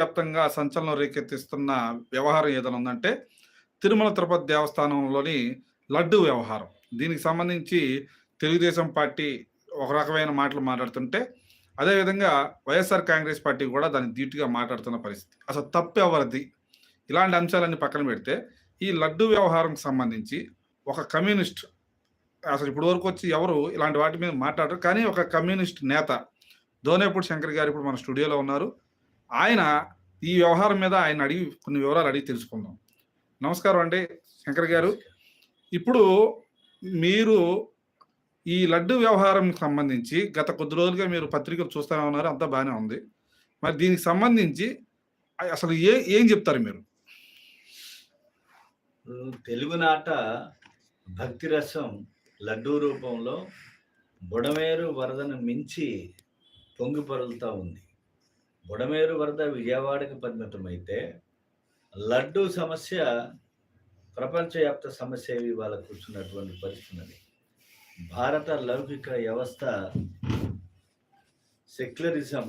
వ్యాప్తంగా సంచలనం రేకెత్తిస్తున్న వ్యవహారం ఏదైనా ఉందంటే తిరుమల తిరుపతి దేవస్థానంలోని లడ్డు వ్యవహారం. దీనికి సంబంధించి తెలుగుదేశం పార్టీ ఒక రకమైన మాటలు మాట్లాడుతుంటే అదేవిధంగా వైఎస్ఆర్ కాంగ్రెస్ పార్టీ కూడా దాన్ని ధీటుగా మాట్లాడుతున్న పరిస్థితి. అసలు తప్పు ఎవరిది? ఇలాంటి అంశాలన్నీ పక్కన పెడితే ఈ లడ్డు వ్యవహారంకి సంబంధించి ఒక కమ్యూనిస్ట్ అసలు ఇప్పుడు వరకు వచ్చి ఎవరు ఇలాంటి వాటి మీద మాట్లాడరు. కానీ ఒక కమ్యూనిస్ట్ నేత దోనేపూడి శంకర్ గారు ఇప్పుడు మన స్టూడియోలో ఉన్నారు. ఆయన ఈ వ్యవహారం మీద ఆయన అడిగి కొన్ని వివరాలు అడిగి తెలుసుకుందాం. నమస్కారం అండి శంకర్ గారు. ఇప్పుడు మీరు ఈ లడ్డు వ్యవహారం సంబంధించి గత కొద్ది రోజులుగా మీరు పత్రికలు చూస్తూనే ఉన్నారు అంతా బాగానే ఉంది. మరి దీనికి సంబంధించి అసలు ఏ ఏం చెప్తారు మీరు? తెలుగునాట భక్తి రసం లడ్డూ రూపంలో బుడమేరు వరదను మించి పొంగిపరులుతూ ఉంది. బుడమేరు వరద విజయవాడకి పరిమితమైతే లడ్డూ సమస్య ప్రపంచవ్యాప్త సమస్య ఇవాళ కూర్చున్నటువంటి పరిస్థితి భారత లౌకిక వ్యవస్థ సెక్యులరిజం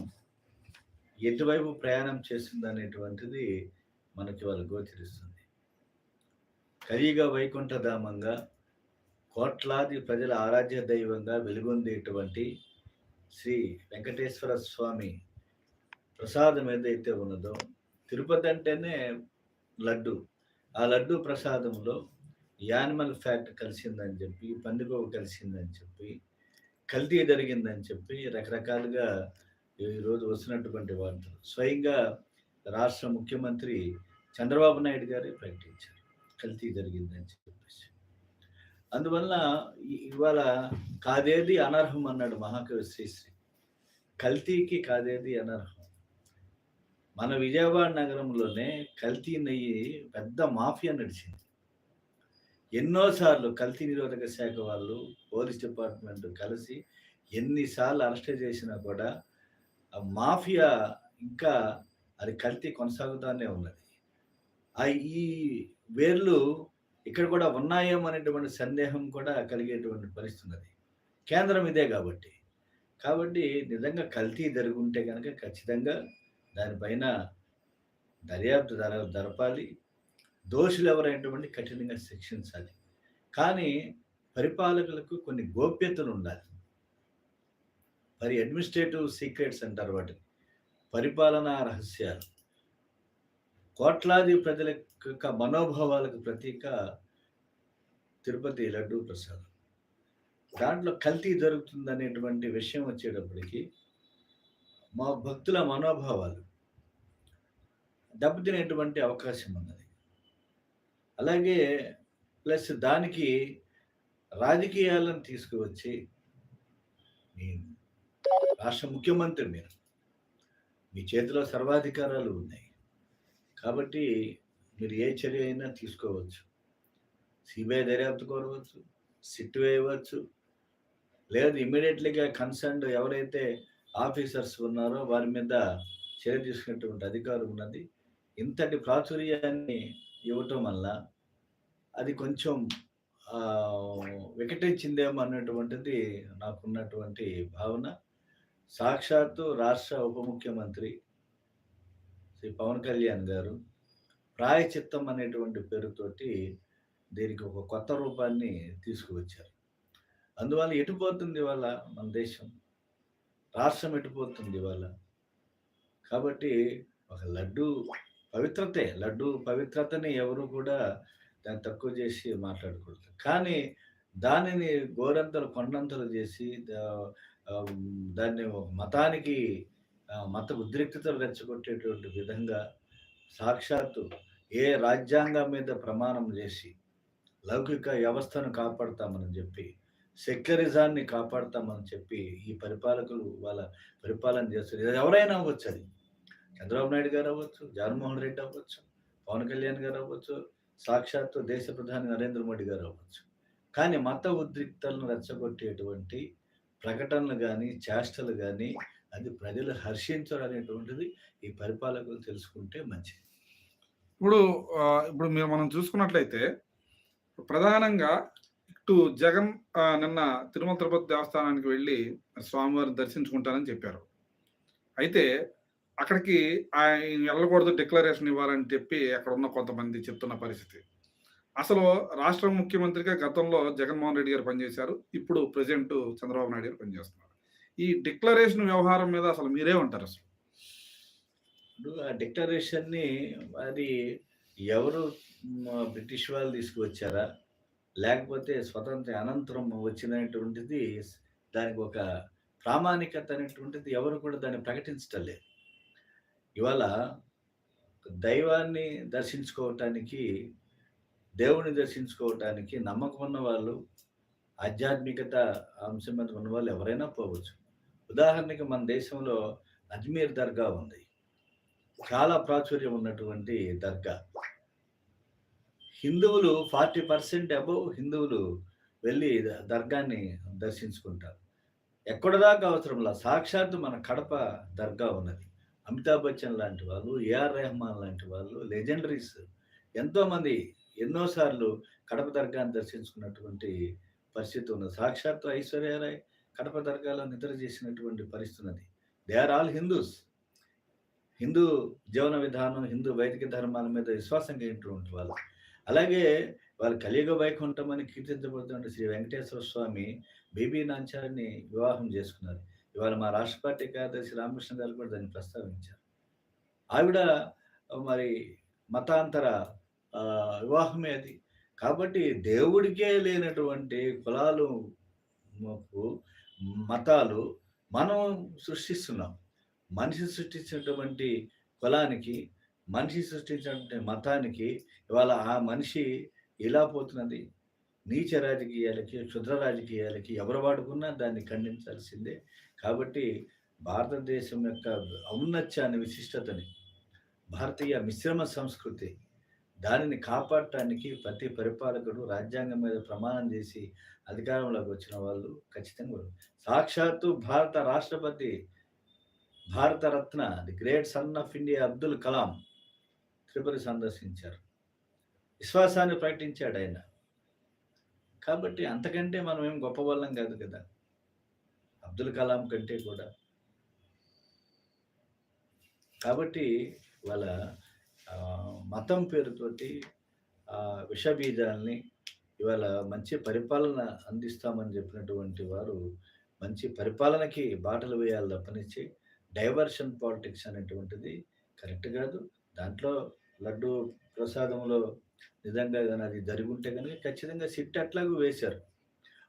ఎటువైపు ప్రయాణం చేసింది అనేటువంటిది మనకి వాళ్ళు గోచరిస్తుంది. కలియుగ వైకుంఠధామంగా కోట్లాది ప్రజల ఆరాధ్య దైవంగా వెలుగొందేటువంటి శ్రీ వెంకటేశ్వర స్వామి ప్రసాదం ఏదైతే ఉన్నదో తిరుపతి అంటేనే లడ్డు. ఆ లడ్డు ప్రసాదంలో యానిమల్ ఫ్యాట్ కలిసిందని చెప్పి పందిగోవు కలిసిందని చెప్పి కల్తీ జరిగిందని చెప్పి రకరకాలుగా ఈరోజు వస్తున్నటువంటి వార్తలు. స్వయంగా రాష్ట్ర ముఖ్యమంత్రి చంద్రబాబు నాయుడు గారే ప్రకటించారు. కల్తీ జరిగిందని చెప్పేసి. అందువల్ల ఇవాళ కాదేది అనర్హం అన్నాడు మహాకవి శ్రీశ్రీ. కల్తీకి కాదేది అనర్హం. మన విజయవాడ నగరంలోనే కల్తీ నెయ్యి పెద్ద మాఫియా నడిచింది. ఎన్నోసార్లు కల్తీ నిరోధక శాఖ వాళ్ళు పోలీస్ డిపార్ట్మెంట్ కలిసి ఎన్నిసార్లు అరెస్ట్ చేసినా కూడా ఆ మాఫియా ఇంకా అది కల్తీ కొనసాగుతూనే ఉన్నది. ఆ ఈ వేర్లు ఇక్కడ కూడా ఉన్నాయేమో అనేటువంటి సందేహం కూడా కలిగేటువంటి పరిస్థితి ఉన్నది. కేంద్రం ఇదే కాబట్టి. కాబట్టి నిజంగా కల్తీ జరుగుంటే కనుక ఖచ్చితంగా దానిపైన దర్యాప్తు జర జరపాలి. దోషులు ఎవరైనటువంటి కఠినంగా శిక్షించాలి. కానీ పరిపాలకులకు కొన్ని గోప్యతలు ఉండాలి మరి అడ్మినిస్ట్రేటివ్ సీక్రెట్స్ అంటారు వాటిని. పరిపాలనా రహస్యాలు. కోట్లాది ప్రజల యొక్క మనోభావాలకు ప్రతీక తిరుపతి లడ్డూ ప్రసాదం దాంట్లో కల్తీ జరుగుతుందనేటువంటి విషయం వచ్చేటప్పటికి మా భక్తుల మనోభావాలు దెబ్బతినేటువంటి అవకాశం ఉన్నది. అలాగే ప్లస్ దానికి రాజకీయాలను తీసుకువచ్చి మీ రాష్ట్ర ముఖ్యమంత్రి మీరు మీ చేతిలో సర్వాధికారాలు ఉన్నాయి. కాబట్టి మీరు ఏ చర్య అయినా తీసుకోవచ్చు. సిబిఐ దర్యాప్తు కోరవచ్చు సిట్ వేయవచ్చు లేదు ఇమీడియట్లీగా కన్సర్న్ ఎవరైతే ఆఫీసర్స్ ఉన్నారో వారి మీద చర్య తీసుకునేటువంటి అధికారం ఉన్నది. ఇంతటి ప్రాచుర్యాన్ని ఇవ్వటం వల్ల అది కొంచెం వికటించిందేమో అన్నటువంటిది నాకున్నటువంటి భావన. సాక్షాత్తు రాష్ట్ర ఉప ముఖ్యమంత్రి శ్రీ పవన్ కళ్యాణ్ గారు ప్రాయచిత్తం అనేటువంటి పేరుతోటి దీనికి ఒక కొత్త రూపాన్ని తీసుకువచ్చారు. అందువల్ల ఎటుపోతుంది వాళ్ళ మన దేశం? రాష్ట్రం ఎటుపోతుంది ఇవాళ? కాబట్టి ఒక లడ్డు పవిత్రతే లడ్డు పవిత్రతని ఎవరు కూడా దాన్ని తక్కువ చేసి మాట్లాడకూడదు. కానీ దానిని గోరంతలు కొండంతలు చేసి దాన్ని మతానికి మత ఉద్రిక్తతలు రెచ్చగొట్టేటువంటి విధంగా సాక్షాత్తు ఏ రాజ్యాంగం మీద ప్రమాణం చేసి లౌకిక వ్యవస్థను కాపాడతామని చెప్పి సెక్యులరిజాన్ని కాపాడుతామని చెప్పి ఈ పరిపాలకులు వాళ్ళ పరిపాలన చేస్తారు ఎవరైనా అవ్వచ్చు అది. చంద్రబాబు నాయుడు గారు అవ్వచ్చు జగన్మోహన్ రెడ్డి అవ్వచ్చు పవన్ కళ్యాణ్ గారు అవ్వచ్చు సాక్షాత్తు దేశ ప్రధాని నరేంద్ర మోడీ గారు అవ్వచ్చు. కానీ మత ఉద్రిక్తలను రెచ్చగొట్టేటువంటి ప్రకటనలు కానీ చేష్టలు కానీ అది ప్రజలు హర్షించడం అనేటువంటిది ఈ పరిపాలకులు తెలుసుకుంటే మంచిది. ఇప్పుడు ఇప్పుడు మీరు మనం చూసుకున్నట్లయితే ప్రధానంగా ఇటు జగన్ నిన్న తిరుమల తిరుపతి దేవస్థానానికి వెళ్ళి స్వామివారిని దర్శించుకుంటానని చెప్పారు అయితే అక్కడికి ఆయన వెళ్ళకూడదు డిక్లరేషన్ ఇవ్వాలని చెప్పి అక్కడ ఉన్న కొంతమంది చెప్తున్న పరిస్థితి. అసలు రాష్ట్ర ముఖ్యమంత్రిగా గతంలో జగన్మోహన్ రెడ్డి గారు పనిచేశారు. ఇప్పుడు ప్రజెంట్ చంద్రబాబు నాయుడు గారు పనిచేస్తున్నారు. ఈ డిక్లరేషన్ వ్యవహారం మీద అసలు మీరే ఉంటారు అసలు? ఆ డిక్లరేషన్‌ని అది ఎవరు బ్రిటిష్ వాళ్ళు తీసుకువచ్చారా? లేకపోతే స్వతంత్ర అనంతరం వచ్చినటువంటిది దానికి ఒక ప్రామాణికత అనేటువంటిది ఎవరు కూడా దాన్ని ప్రకటించటం లేదు. ఇవాళ దైవాన్ని దర్శించుకోవటానికి, దేవుని దర్శించుకోవటానికి నమ్మకం ఉన్న వాళ్ళు, ఆధ్యాత్మికత అంశం మీద ఉన్నవాళ్ళు ఎవరైనా పోవచ్చు. ఉదాహరణకి మన దేశంలో అజ్మీర్ దర్గా ఉంది. చాలా ప్రాచుర్యం ఉన్నటువంటి దర్గా. హిందువులు ఫార్టీ పర్సెంట్ అబౌవ్ హిందువులు వెళ్ళి దర్గాన్ని దర్శించుకుంటారు. ఎక్కడి దాకా అవసరంలా సాక్షాత్తు మన కడప దర్గా ఉన్నది. అమితాబ్ బచ్చన్ లాంటి వాళ్ళు, ఏఆర్ రెహమాన్ లాంటి వాళ్ళు లెజెండరీస్ ఎంతోమంది ఎన్నోసార్లు కడప దర్గాని దర్శించుకున్నటువంటి పరిస్థితి ఉన్నది. సాక్షాత్తు ఐశ్వర్యరాయ్ కడప దర్గాలో నిద్ర చేసినటువంటి పరిస్థితి ఉన్నది. They are all Hindus. Hindu జీవన విధానం, హిందూ వైదిక ధర్మాల మీద విశ్వాసం కలిగినటువంటి వాళ్ళు. అలాగే వాళ్ళు కలియుగ వైకుంఠం అని కీర్తించబడుతున్న శ్రీ వెంకటేశ్వర స్వామి బీబీ నాంచారిని వివాహం చేసుకున్నారు. ఇవాళ మా రాష్ట్ర పార్టీ కార్యదర్శి రామకృష్ణ గారు కూడా దాన్ని ప్రస్తావించారు. ఆవిడ మరి మతాంతర వివాహమే అది. కాబట్టి దేవుడికే లేనటువంటి కులాలు మాకు మతాలు మనం సృష్టిస్తున్నాం. మనిషి సృష్టించినటువంటి కులానికి, మనిషి సృష్టించినటువంటి మతానికి ఇవాళ ఆ మనిషి ఎలా పోతున్నది. నీచ రాజకీయాలకి, క్షుద్ర రాజకీయాలకి ఎవరు వాడుకున్నా దాన్ని ఖండించాల్సిందే. కాబట్టి భారతదేశం యొక్క ఔన్నత్యాన్ని, విశిష్టతని, భారతీయ మిశ్రమ సంస్కృతి దానిని కాపాడటానికి ప్రతి పరిపాలకుడు రాజ్యాంగం మీద ప్రమాణం చేసి అధికారంలోకి వచ్చిన వాళ్ళు ఖచ్చితంగా సాక్షాత్తు భారత రాష్ట్రపతి Bharat Ratna the great son of India Abdul Kalam Tirupati సందర్శించారు. విశ్వాసాన్ని ప్రకటించాడు ఆయన. కాబట్టి అంతకంటే మనం ఏం గొప్పవాళ్ళం కాదు కదా! అబ్దుల్ కలాం కంటే కూడా. కాబట్టి వాళ్ళ మతం పేరుతోటి విషబీజాలని విష ఇవాళ మంచి పరిపాలన అందిస్తామని చెప్పినటువంటి వారు మంచి పరిపాలనకి బాటలు వేయాలి తప్పనిచ్చి డైవర్షన్ పాలిటిక్స్ అనేటువంటిది కరెక్ట్ కాదు. దాంట్లో లడ్డూ ప్రసాదంలో నిజంగా గాని అది జరుగుంటే కనుక ఖచ్చితంగా సిట్ అట్లాగూ వేశారు.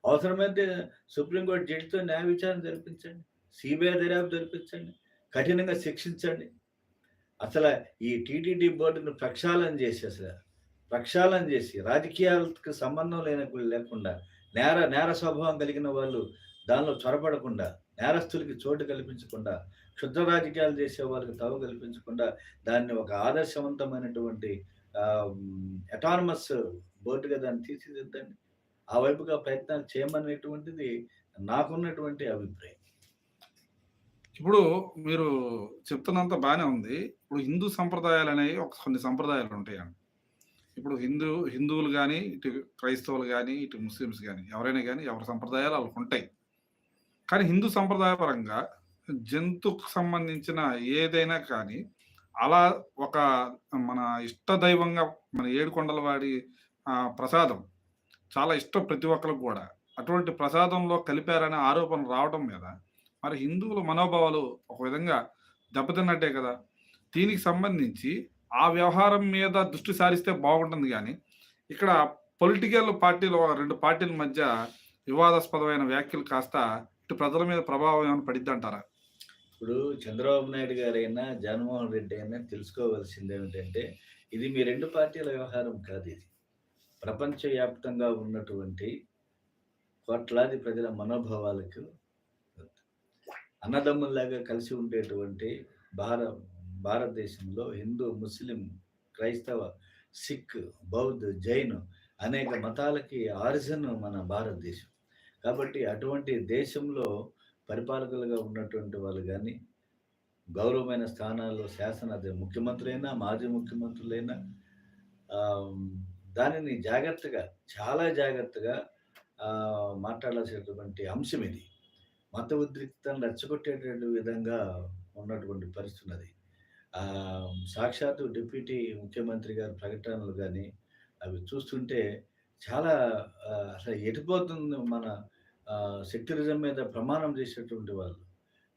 అవసరమైతే సుప్రీంకోర్టు జడ్జితో న్యాయ విచారణ జరిపించండి. సీబీఐ దర్యాప్తు జరిపించండి. కఠినంగా శిక్షించండి. అసలు ఈ టీటీడీ బోర్డును ప్రక్షాళన చేసి అసలు ప్రక్షాళన చేసి రాజకీయాలకు సంబంధం లేనప్పుడు లేకుండా నేర నేర స్వభావం కలిగిన వాళ్ళు దానిలో చొరపడకుండా నేరస్తులకి చోటు కల్పించకుండా, క్షుద్ర రాజకీయాలు చేసే వాళ్ళకి తవ కల్పించకుండా దాన్ని ఒక ఆదర్శవంతమైనటువంటి అటానమస్ బోర్డుగా దాన్ని తీర్చిదిద్దండి. ఆ వైపుగా ప్రయత్నాలు చేయమనేటువంటిది నాకున్నటువంటి అభిప్రాయం. ఇప్పుడు మీరు చెప్తున్నంత బాగానే ఉంది. ఇప్పుడు హిందూ సంప్రదాయాలనేవి ఒక కొన్ని సంప్రదాయాలు ఉంటాయండి. ఇప్పుడు హిందూ హిందువులు కానీ ఇటు క్రైస్తవులు కానీ ఇటు ముస్లిమ్స్ కానీ ఎవరైనా కానీ ఎవరి సంప్రదాయాలు ఆళ్ళకుంటాయి. కానీ హిందూ సంప్రదాయపరంగా జంతుకు సంబంధించిన ఏదైనా కానీ అలా ఒక మన ఇష్ట దైవంగా మన ఏడుకొండల వాడి ప్రసాదం చాలా ఇష్టం ప్రతి ఒక్కరు కూడా అటువంటి ప్రసాదంలో కలిపారనే ఆరోపణలు రావడం మీద మరి హిందువుల మనోభావాలు ఒక విధంగా దెబ్బతిన్నట్టే కదా! దీనికి సంబంధించి ఆ వ్యవహారం మీద దృష్టి సారిస్తే బాగుంటుంది కానీ ఇక్కడ పొలిటికల్ పార్టీలు రెండు పార్టీల మధ్య వివాదాస్పదమైన వ్యాఖ్యలు కాస్త ప్రజల మీద ప్రభావం ఏమైనా పడిద్దంటారా? ఇప్పుడు చంద్రబాబు నాయుడు గారైనా, జగన్మోహన్ రెడ్డి అయినా తెలుసుకోవాల్సిందేమిటంటే ఇది మీ రెండు పార్టీల వ్యవహారం కాదు ఇది ప్రపంచవ్యాప్తంగా ఉన్నటువంటి కోట్లాది ప్రజల మనోభావాలకు అన్నదమ్ముల్లాగా కలిసి ఉండేటువంటి భార భారతదేశంలో హిందూ, ముస్లిం, క్రైస్తవ, సిక్, బౌద్ధ్, జైన్ అనేక మతాలకి ఆరిజన్ మన భారతదేశం. కాబట్టి అటువంటి దేశంలో పరిపాలకులుగా ఉన్నటువంటి వాళ్ళు కానీ గౌరవమైన స్థానాల్లో శాసన అదే ముఖ్యమంత్రులైనా, మాజీ ముఖ్యమంత్రులైనా దానిని జాగ్రత్తగా, చాలా జాగ్రత్తగా మాట్లాడాల్సినటువంటి అంశం ఇది. మత ఉద్రిక్తతను రెచ్చగొట్టేటువంటి విధంగా ఉన్నటువంటి పరిస్థితి ఉన్నది. సాక్షాత్తు డిప్యూటీ ముఖ్యమంత్రి గారి ప్రకటనలు కానీ అవి చూస్తుంటే చాలా అసలు ఎటుపోతుంది మన ఆహ్, సెక్యులరిజం మీద ప్రమాణం చేసేటువంటి వాళ్ళు.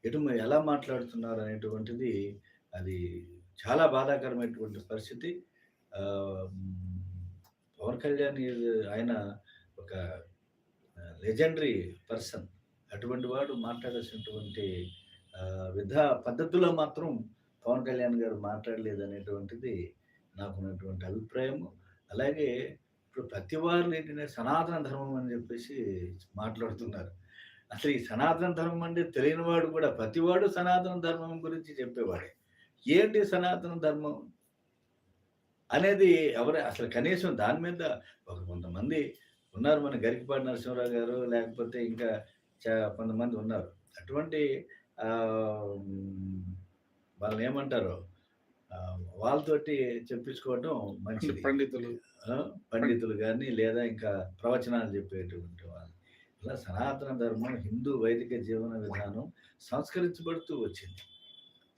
ఎటు ఎలా మాట్లాడుతున్నారు అనేటువంటిది అది చాలా బాధాకరమైనటువంటి పరిస్థితి. పవన్ కళ్యాణ్ ఆయన ఒక లెజెండరీ పర్సన్. అటువంటి వాడు మాట్లాడాల్సినటువంటి విధ విధా పద్ధతిలో మాత్రం పవన్ కళ్యాణ్ గారు మాట్లాడలేదు అనేటువంటిది నాకున్నటువంటి అభిప్రాయము. అలాగే ఇప్పుడు ప్రతి వాళ్ళు ఏంటంటే సనాతన ధర్మం అని చెప్పేసి మాట్లాడుతున్నారు. అసలు ఈ సనాతన ధర్మం అంటే తెలియని వాడు కూడా ప్రతివాడు సనాతన ధర్మం గురించి చెప్పేవాడే. ఏంటి సనాతన ధర్మం? అనేది ఎవరు అసలు కనీసం దాని మీద ఒక కొంతమంది ఉన్నారు మన గరికపాటి నరసింహరావు గారు లేకపోతే ఇంకా చా కొంతమంది ఉన్నారు. అటువంటి వాళ్ళనేమంటారు ఆహ్, వాళ్ళతోటి చెప్పించుకోవటం మంచిది. పండితులు. పండితులు కానీ లేదా ఇంకా ప్రవచనాలు చెప్పేటువంటి వాళ్ళు. ఇలా సనాతన ధర్మం హిందూ వైదిక జీవన విధానం సంస్కరించబడుతూ వచ్చింది.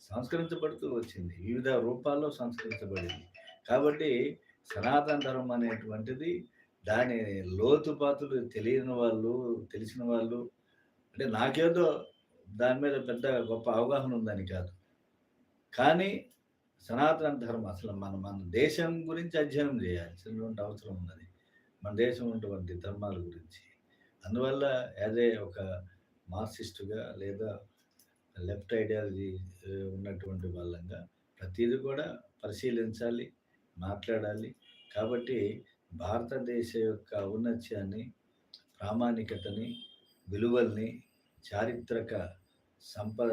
సంస్కరించబడుతూ వచ్చింది. వివిధ రూపాల్లో సంస్కరించబడింది. కాబట్టి సనాతన ధర్మం అనేటువంటిది దాని లోతుపాతులు తెలియని వాళ్ళు, తెలిసిన వాళ్ళు అంటే నాకేదో దాని మీద పెద్ద గొప్ప అవగాహన ఉందని కాదు. కానీ సనాతన ధర్మం అసలు మన మన దేశం గురించి అధ్యయనం చేయాల్సినటువంటి అవసరం ఉన్నది. మన దేశం ఉన్నటువంటి ధర్మాల గురించి. అందువల్ల యాజ్ ఏ ఒక మార్క్సిస్టుగా లేదా లెఫ్ట్ ఐడియాలజీ ఉన్నటువంటి వాళ్ళంగా ప్రతిదీ కూడా పరిశీలించాలి, మాట్లాడాలి. కాబట్టి భారతదేశ యొక్క ఔన్నత్యాన్ని, ప్రామాణికతని, విలువల్ని, చారిత్రక సంపద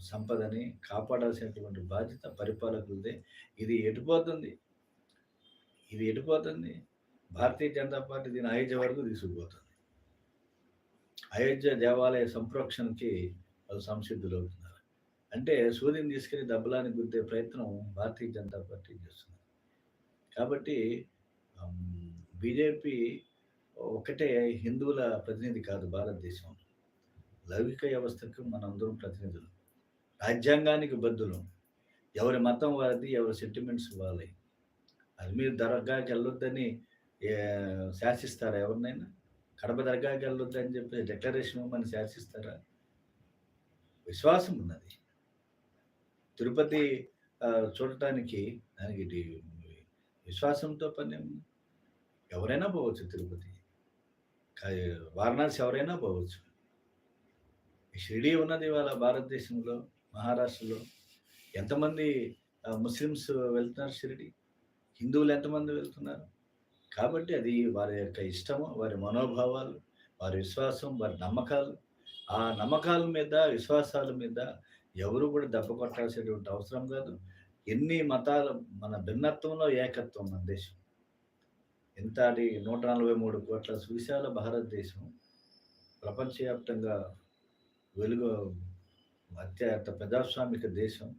సంపదని కాపాడాల్సినటువంటి బాధ్యత పరిపాలకులదే. ఇది ఎటుపోతుంది? ఇది ఎటుపోతుంది? భారతీయ జనతా పార్టీ దీని అయోధ్య వరకు తీసుకుపోతుంది. అయోధ్య దేవాలయ సంప్రోక్షణకి వాళ్ళు సంసిద్ధులవుతున్నారు. అంటే సూర్యుని తీసుకెళ్ళి దెబ్బలానికి గుద్దే ప్రయత్నం భారతీయ జనతా పార్టీ చేస్తుంది. కాబట్టి బీజేపీ ఒకటే హిందువుల ప్రతినిధి కాదు భారతదేశంలో. లౌకిక వ్యవస్థకు మనందరం ప్రతినిధులు. రాజ్యాంగానికి బద్దులు ఎవరి మతం వారిది, ఎవరి సెంటిమెంట్స్ వాళ్ళవి అది మీరు దర్గాకి వెళ్ళొద్దని శాసిస్తారా ఎవరినైనా? కడప దర్గాకి వెళ్ళొద్దని చెప్పి డిక్లరేషన్ ఇవ్వమని శాసిస్తారా? విశ్వాసం ఉన్నది. తిరుపతి చూడటానికి దానికి విశ్వాసంతో పని ఎవరైనా పోవచ్చు తిరుపతి. వారణాసి ఎవరైనా పోవచ్చు. షిరిడీ ఉన్నది ఇవాళ భారతదేశంలో, మహారాష్ట్రలో. ఎంతమంది ముస్లిమ్స్ వెళ్తున్నారు షిరిడీ? హిందువులు ఎంతమంది వెళ్తున్నారు? కాబట్టి అది వారి యొక్క ఇష్టము, వారి మనోభావాలు, వారి విశ్వాసం, వారి నమ్మకాలు. ఆ నమ్మకాల మీద, విశ్వాసాల మీద ఎవరు కూడా దెబ్బ కొట్టాల్సినటువంటి అవసరం కాదు. ఎన్ని మతాలు మన భిన్నత్వంలో ఏకత్వం మన దేశం. ఇంతటి 143,00,00,000 సువిశాల భారతదేశం ప్రపంచవ్యాప్తంగా వెలుగు అత్యంత ప్రజాస్వామిక దేశం.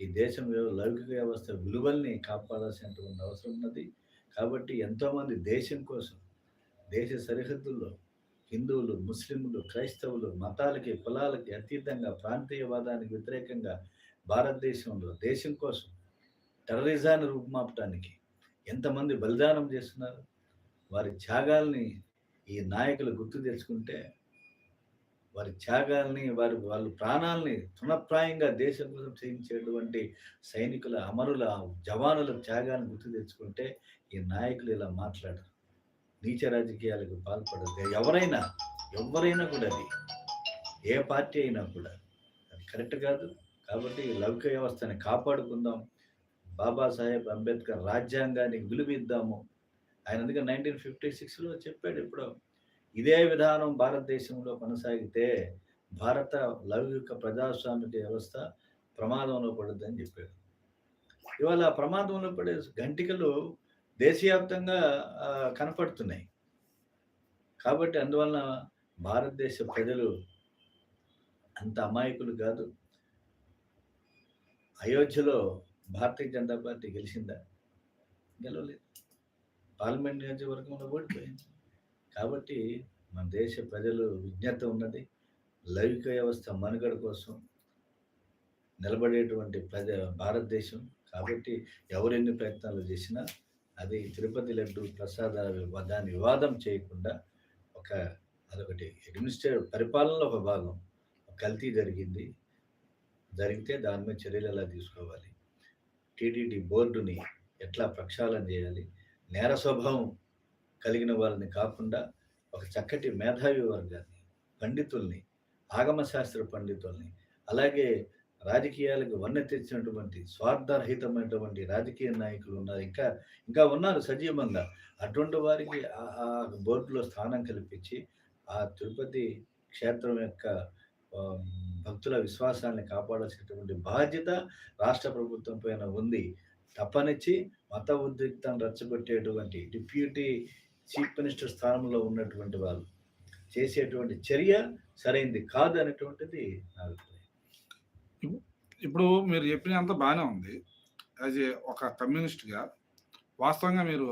ఈ దేశం లౌకిక వ్యవస్థ విలువల్ని కాపాడాల్సినటువంటి అవసరం ఉన్నది. కాబట్టి ఎంతోమంది దేశం కోసం, దేశ సరిహద్దుల్లో హిందువులు, ముస్లింలు, క్రైస్తవులు మతాలకి, కులాలకి అతీతంగా ప్రాంతీయవాదానికి వ్యతిరేకంగా భారతదేశంలో దేశం కోసం టెర్రరిజాన్ని రూపుమాపటానికి ఎంతమంది బలిదానం చేస్తున్నారు? వారి త్యాగాల్ని ఈ నాయకులు గుర్తు తెచ్చుకుంటే వారి త్యాగాల్ని, వారి వాళ్ళ ప్రాణాల్ని తృణప్రాయంగా దేశం కోసం చేయించేటువంటి సైనికుల, అమరుల, జవానుల త్యాగాన్ని గుర్తు తెచ్చుకుంటే ఈ నాయకులు ఇలా మాట్లాడరు. నీచ రాజకీయాలకు పాల్పడదు ఎవరైనా, ఎవరైనా కూడా అది. ఏ పార్టీ అయినా కూడా. అది కరెక్ట్ కాదు. కాబట్టి లౌకిక వ్యవస్థని కాపాడుకుందాం. బాబాసాహెబ్ అంబేద్కర్ రాజ్యాంగానికి విలువిద్దాము. ఆయన అందుకే 1956లో చెప్పాడు ఎప్పుడో. ఇదే విధానం భారతదేశంలో కొనసాగితే భారత లౌకిక ప్రజాస్వామిక వ్యవస్థ ప్రమాదంలో పడుద్దని చెప్పాడు. ఇవాళ ప్రమాదంలో పడే గంటికలు దేశవ్యాప్తంగా కనపడుతున్నాయి. కాబట్టి అందువలన భారతదేశ ప్రజలు అంత అమాయకులు కాదు. అయోధ్యలో భారతీయ జనతా పార్టీ గెలిచిందా? గెలవలేదు. పార్లమెంట్ నియోజకవర్గంలో ఓడిపోయింది. కాబట్టి మన దేశ ప్రజలు విజ్ఞత ఉన్నది. లౌకిక వ్యవస్థ మనుగడ కోసం నిలబడేటువంటి ప్రజ భారతదేశం. కాబట్టి ఎవరెన్ని ప్రయత్నాలు చేసినా అది తిరుపతి లడ్డు ప్రసాద దాని వివాదం చేయకుండా ఒక అదొకటి అడ్మినిస్ట్రేటివ్ పరిపాలనలో ఒక భాగం కల్తీ జరిగింది. జరిగితే దాని మీద చర్యలు ఎలా తీసుకోవాలి? టీటీడీ బోర్డుని ఎట్లా ప్రక్షాళన చేయాలి? నేర స్వభావం కలిగిన వాళ్ళని కాకుండా ఒక చక్కటి మేధావి వర్గాన్ని పండితుల్ని ఆగమశాస్త్ర పండితుల్ని అలాగే రాజకీయాలకు వన్నె తెచ్చినటువంటి స్వార్థరహితమైనటువంటి రాజకీయ నాయకులు ఉన్నారు. ఇంకా ఇంకా ఉన్నారు సజీవంగా. అటువంటి వారికి ఆ- ఆ బోర్డులో స్థానం కల్పించి ఆ తిరుపతి క్షేత్రం యొక్క భక్తుల విశ్వాసాన్ని కాపాడాల్సినటువంటి బాధ్యత రాష్ట్ర ప్రభుత్వం పైన ఉంది. తప్పనిచ్చి మత ఉద్రిక్తను రెచ్చగొట్టేటువంటి డిప్యూటీ చీఫ్ మినిస్టర్ స్థానంలో ఉన్నటువంటి వాళ్ళు చేసేటువంటి చర్య సరైంది కాదు అనేటువంటిది నా అభిప్రాయం. ఇప్పుడు మీరు చెప్పినంత బాగానే ఉంది. యాజ్ ఏ ఒక కమ్యూనిస్ట్గా వాస్తవంగా మీరు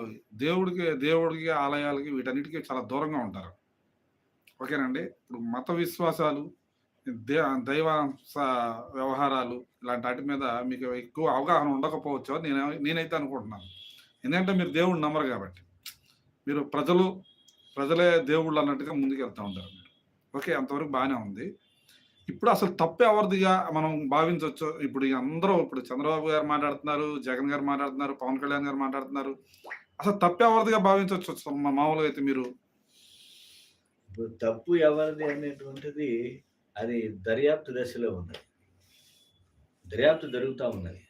దేవుడికి దేవుడికి ఆలయాలకి వీటన్నిటికీ చాలా దూరంగా ఉంటారు. ఓకేనండి? ఇప్పుడు మత విశ్వాసాలు దే దైవ వ్యవహారాలు ఇలాంటి వాటి మీద మీకు ఎక్కువ అవగాహన ఉండకపోవచ్చు నేను నేనైతే అనుకుంటున్నాను. ఎందుకంటే మీరు దేవుడు నమ్మరు కాబట్టి. మీరు ప్రజలు ప్రజలే దేవుళ్ళు అన్నట్టుగా ముందుకు వెళ్తూ ఉంటారు. మీరు ఓకే అంతవరకు బాగానే ఉంది. ఇప్పుడు అసలు తప్పే ఎవరిదిగా మనం భావించవచ్చు ఇప్పుడు అందరూ ఇప్పుడు చంద్రబాబు గారు మాట్లాడుతున్నారు జగన్ గారు మాట్లాడుతున్నారు పవన్ కళ్యాణ్ గారు మాట్లాడుతున్నారు. అసలు తప్పే ఎవరిదిగా భావించవచ్చు మా- మామూలుగా అయితే మీరు. తప్పు ఎవరిది అనేటువంటిది అది దర్యాప్తు దశలో ఉన్నది. దర్యాప్తు జరుగుతూ ఉన్నది.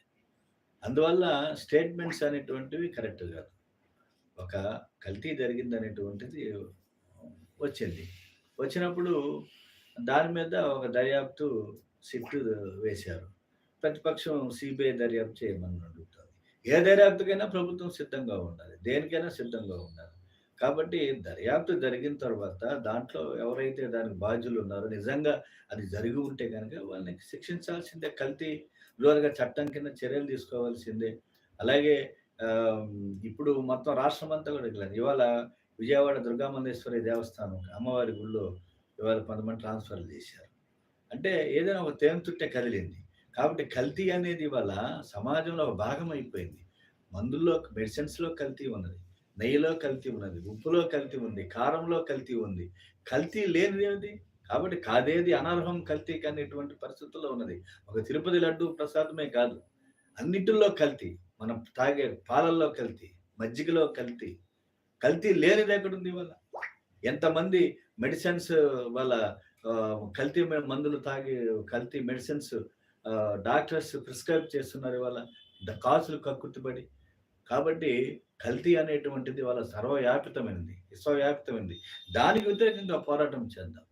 అందువల్ల స్టేట్మెంట్స్ అనేటువంటివి కరెక్ట్ కాదు. ఒక కల్తీ జరిగింది అనేటువంటిది వచ్చింది. వచ్చినప్పుడు దాని మీద ఒక దర్యాప్తు సిట్ వేశారు. ప్రతిపక్షం సిబిఐ దర్యాప్తు చేయమని అడుగుతుంది. ఏ దర్యాప్తుకైనా ప్రభుత్వం సిద్ధంగా ఉండాలి. దేనికైనా సిద్ధంగా ఉండాలి. కాబట్టి దర్యాప్తు జరిగిన తర్వాత దాంట్లో ఎవరైతే దానికి బాధ్యులు ఉన్నారో నిజంగా అది జరిగి ఉంటే కనుక వాళ్ళని శిక్షించాల్సిందే. కల్తీ విరోధంగా చట్టం కింద చర్యలు తీసుకోవాల్సిందే. అలాగే ఇప్పుడు మొత్తం రాష్ట్రం అంతా కూడా ఇట్లా ఇవాళ విజయవాడ దుర్గామందేశ్వరి దేవస్థానం అమ్మవారి గుళ్ళో ఇవాళ కొంతమంది ట్రాన్స్ఫర్లు చేశారు. అంటే ఏదైనా ఒక తేమతుట్టే కదిలింది. కాబట్టి కల్తీ అనేది ఇవాళ సమాజంలో ఒక భాగం అయిపోయింది. మందుల్లో మెడిసిన్స్లో కల్తీ ఉన్నది. నెయ్యిలో కల్తీ ఉన్నది. ఉప్పులో కల్తీ ఉంది. కారంలో కల్తీ ఉంది. కల్తీ లేనిది ఏమిటి? కాబట్టి కాదేది అనర్హం కల్తీ అనేటువంటి పరిస్థితుల్లో ఉన్నది. ఒక తిరుపతి లడ్డు ప్రసాదమే కాదు. అన్నిటిలో కల్తీ. మనం తాగే పాలల్లో కల్తీ మజ్జిగలో కల్తీ కల్తీ లేనిది ఎక్కడుంది ఇవాళ? ఎంతమంది మెడిసిన్స్ వాళ్ళ కల్తీ మందులు తాగి కల్తీ మెడిసిన్స్ డాక్టర్స్ ప్రిస్క్రైబ్ చేస్తున్నారు ఇవాళ. ద- కాసులు కక్కుర్తిపడి. కాబట్టి కల్తీ అనేటువంటిది వాళ్ళ సర్వవ్యాపితమైనది విశ్వవ్యాపితమైనది. దానికి వ్యతిరేకంగా పోరాటం చేద్దాం.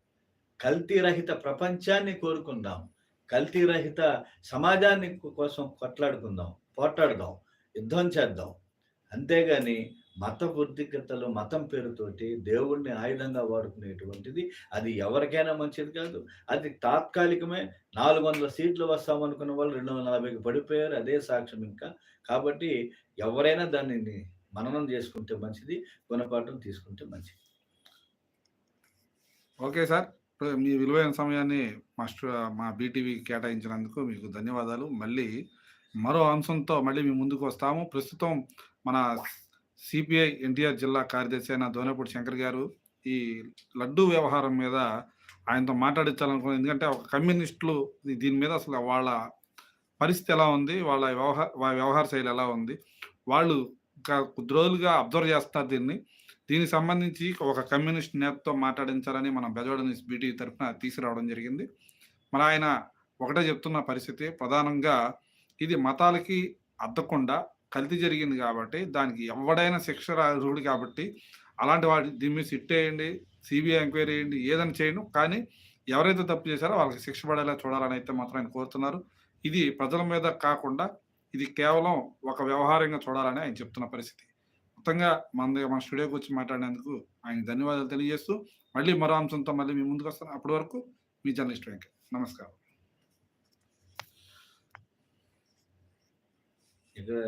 కల్తీ రహిత ప్రపంచాన్ని కోరుకుందాం. కల్తీ రహిత సమాజాన్ని కోసం కొట్లాడుకుందాం. పోట్లాడదాం యుద్ధం చేద్దాం. అంతేగాని మత బుద్ధిగతలు మతం పేరుతోటి దేవుణ్ణి ఆయుధంగా వాడుకునేటువంటిది అది ఎవరికైనా మంచిది కాదు. అది తాత్కాలికమే నాలుగు వందల సీట్లు వస్తామనుకున్న వాళ్ళు రెండు వందల నలభైకి పడిపోయారు అదే సాక్ష్యం ఇంకా. కాబట్టి ఎవరైనా దానిని మననం చేసుకుంటే మంచిది గుణపాఠం తీసుకుంటే మంచిది. Okay sir. మీ విలువైన సమయాన్ని మాస్టర్ మా బీటీవీ కేటాయించినందుకు మీకు ధన్యవాదాలు. మళ్ళీ మరో అంశంతో మళ్ళీ మీ ముందుకు వస్తాము. ప్రస్తుతం మన సిపిఐ ఎన్టీఆర్ జిల్లా కార్యదర్శి అయిన దోనపూడి శంకర్ గారు ఈ లడ్డూ వ్యవహారం మీద ఆయనతో మాట్లాడించాలనుకున్నాను ఎందుకంటే ఒక కమ్యూనిస్టులు దీని మీద అసలు వాళ్ళ పరిస్థితి ఎలా ఉంది? వాళ్ళ వ్యవహార వ్యవహార శైలి ఎలా ఉంది? వాళ్ళు ఇంకా కొద్ది రోజులుగా అబ్జర్వ్ చేస్తారు దీన్ని. దీనికి సంబంధించి ఒక కమ్యూనిస్ట్ నేతతో మాట్లాడించాలని మనం బెజవాడ న్యూస్ బీటీ తరఫున తీసుకురావడం జరిగింది. మరి ఆయన ఒకటే చెప్తున్న పరిస్థితి. ప్రధానంగా ఇది మతాలకి అద్దకుండా కల్తీ జరిగింది కాబట్టి దానికి ఎవడైనా శిక్ష అర్హుడు కాబట్టి అలాంటి వాటి దీని మీద సిట్ వేయండి సిబిఐ ఎంక్వైరీ చేయండి ఏదైనా చేయండి. కానీ ఎవరైతే తప్పు చేశారో వాళ్ళకి శిక్ష పడేలా చూడాలని అయితే మాత్రం ఆయన కోరుతున్నారు. ఇది ప్రజల మీద కాకుండా ఇది కేవలం ఒక వ్యవహారంగా చూడాలని ఆయన చెప్తున్న పరిస్థితి. మొత్తంగా మన మన స్టూడియోకి వచ్చి మాట్లాడినందుకు ఆయన ధన్యవాదాలు తెలియజేస్తూ మళ్ళీ మరో అంశంతో మళ్ళీ మీ ముందుకు వస్తాను. అప్పటి వరకు మీ జర్నలిస్ట్ వెంకట్. నమస్కారం. ఇక్కడ